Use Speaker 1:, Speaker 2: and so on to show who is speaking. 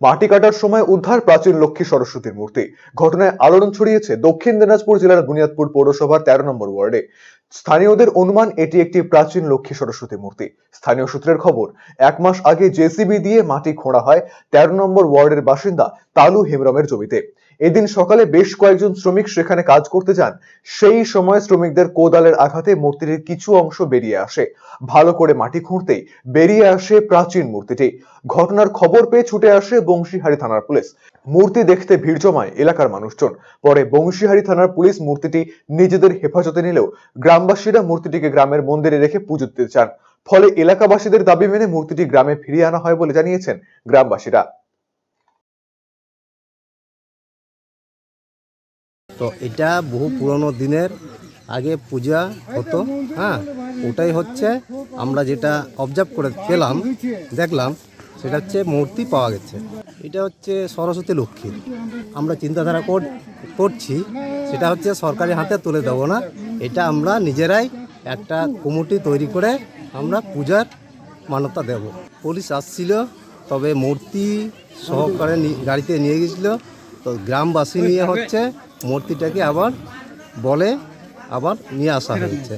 Speaker 1: মাটি কাটার সময় উদ্ধার প্রাচীন লক্ষ্মী সরস্বতীর মূর্তি। ঘটনায় আলোড়ন ছড়িয়েছে দক্ষিণ দিনাজপুর জেলার বুনিয়াদপুর পৌরসভার তেরো নম্বর ওয়ার্ডে। স্থানীয়দের অনুমান এটি একটি প্রাচীন লক্ষ্মী সরস্বতী মূর্তি। স্থানীয় সূত্রের খবর, এক মাস আগে জেসিবি দিয়ে মাটি খোঁড়া হয় তেরো নম্বর ওয়ার্ডের বাসিন্দা তালু হেমরমের জমিতে। এদিন সকালে বেশ কয়েকজন শ্রমিক সেখানে কাজ করতে যান। সেই সময় শ্রমিকদের কোদালের আঘাতে মূর্তিটির কিছু অংশ বেরিয়ে আসে। ভালো করে মাটি খুঁড়তেই বেরিয়ে আসে প্রাচীন মূর্তিটি। ঘটনার খবর পেয়ে ছুটে আসে বংশীহারি থানার পুলিশ। মূর্তি দেখতে ভিড় জমায় এলাকার মানুষজন। পরে বংশীহারি থানার পুলিশ মূর্তিটি নিজেদের হেফাজতে নিলেও গ্রামবাসীরা মূর্তিটিকে গ্রামের মন্দিরে রেখে পুজো দিতে চান। ফলে এলাকাবাসীদের দাবি মেনে মূর্তিটি গ্রামে ফিরিয়ে আনা হয় বলে জানিয়েছেন গ্রামবাসীরা।
Speaker 2: তো এটা বহু পুরনো দিনের আগে পূজা হতো হ্যাঁ? ওটাই হচ্ছে আমরা যেটা অবজার্ভ করে পেলাম, দেখলাম, সেটা হচ্ছে মূর্তি পাওয়া গেছে। এটা হচ্ছে সরস্বতী লক্ষ্মীর আমরা চিন্তাধারা কর- করছি, সেটা হচ্ছে সরকারি হাতে তুলে দেবো না। এটা আমরা নিজেরাই একটা কমিটি তৈরি করে আমরা পূজার মান্যতা দেব। পুলিশ আসছিল, তবে মূর্তি সহকারে গাড়িতে নিয়ে গেছিল। তো গ্রামবাসী নিয়ে হচ্ছে, মূর্তিটাকে আবার বলে আবার নিয়ে আসা হয়েছে।